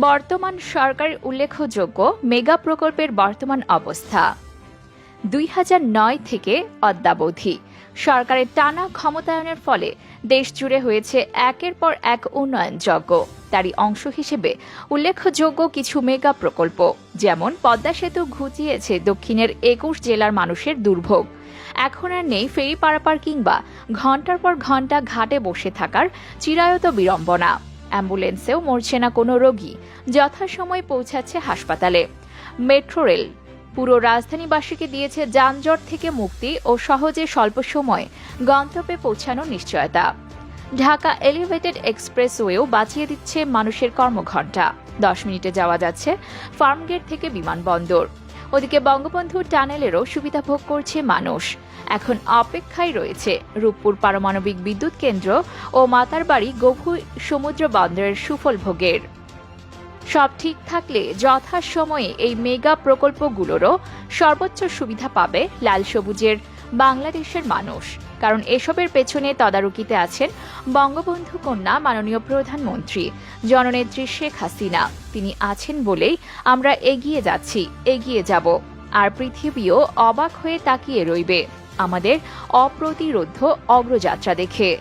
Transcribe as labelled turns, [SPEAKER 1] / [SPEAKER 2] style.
[SPEAKER 1] বর্তমান সরকারের উল্লেখযোগ্য মেগা প্রকল্পের বর্তমান অবস্থা। দুই নয় থেকে অদ্যাবধি সরকারের টানা ক্ষমতায়নের ফলে দেশ জুড়ে হয়েছে একের পর এক উন্নয়নযজ্ঞ তারই অংশ হিসেবে উল্লেখযোগ্য কিছু মেগা প্রকল্প, যেমন পদ্মা সেতু ঘুচিয়েছে দক্ষিণের একুশ জেলার মানুষের দুর্ভোগ। এখন আর নেই ফেরি পারাপার কিংবা ঘণ্টার পর ঘণ্টা ঘাটে বসে থাকার চিরায়ত বিড়ম্বনা। অ্যাম্বুলেন্সেও মরছে না কোনো রোগী, যথাসময়ে পৌঁছাচ্ছে হাসপাতালে। মেট্রো রেল, পুরো রাজধানীবাসীকে দিয়েছে যানজট থেকে মুক্তি ও সহজে স্বল্প সময়ে, গন্তব্যে পৌঁছানোর নিশ্চয়তা। ঢাকা এলিভেটেড এক্সপ্রেসওয়েও বাঁচিয়ে দিচ্ছে মানুষের কর্মঘণ্টা। দশ মিনিটে যাওয়া যাচ্ছে ফার্মগেট থেকে বিমানবন্দর। ওদিকে বঙ্গবন্ধু টানেলেরও সুবিধা ভোগ করছে মানুষ। এখন অপেক্ষায় রয়েছে রূপপুর পারমাণবিক বিদ্যুৎ কেন্দ্র ও মাতারবাড়ি গঘু সমুদ্র বন্দরের সুফল ভোগের। সব ঠিক থাকলে যথাসময়ে এই মেগা প্রকল্পগুলোরও সর্বোচ্চ সুবিধা পাবে লাল সবুজের বাংলাদেশের মানুষ। কারণ এসবের পেছনে তদারকিতে আছেন বঙ্গবন্ধু কন্যা মাননীয় প্রধানমন্ত্রী, জননেত্রী শেখ হাসিনা। তিনি আছেন বলেই আমরা এগিয়ে যাচ্ছি, এগিয়ে যাব। আর পৃথিবীও অবাক হয়ে তাকিয়ে রইবে আমাদের অপ্রতিরোধ্য অগ্রযাত্রা দেখে।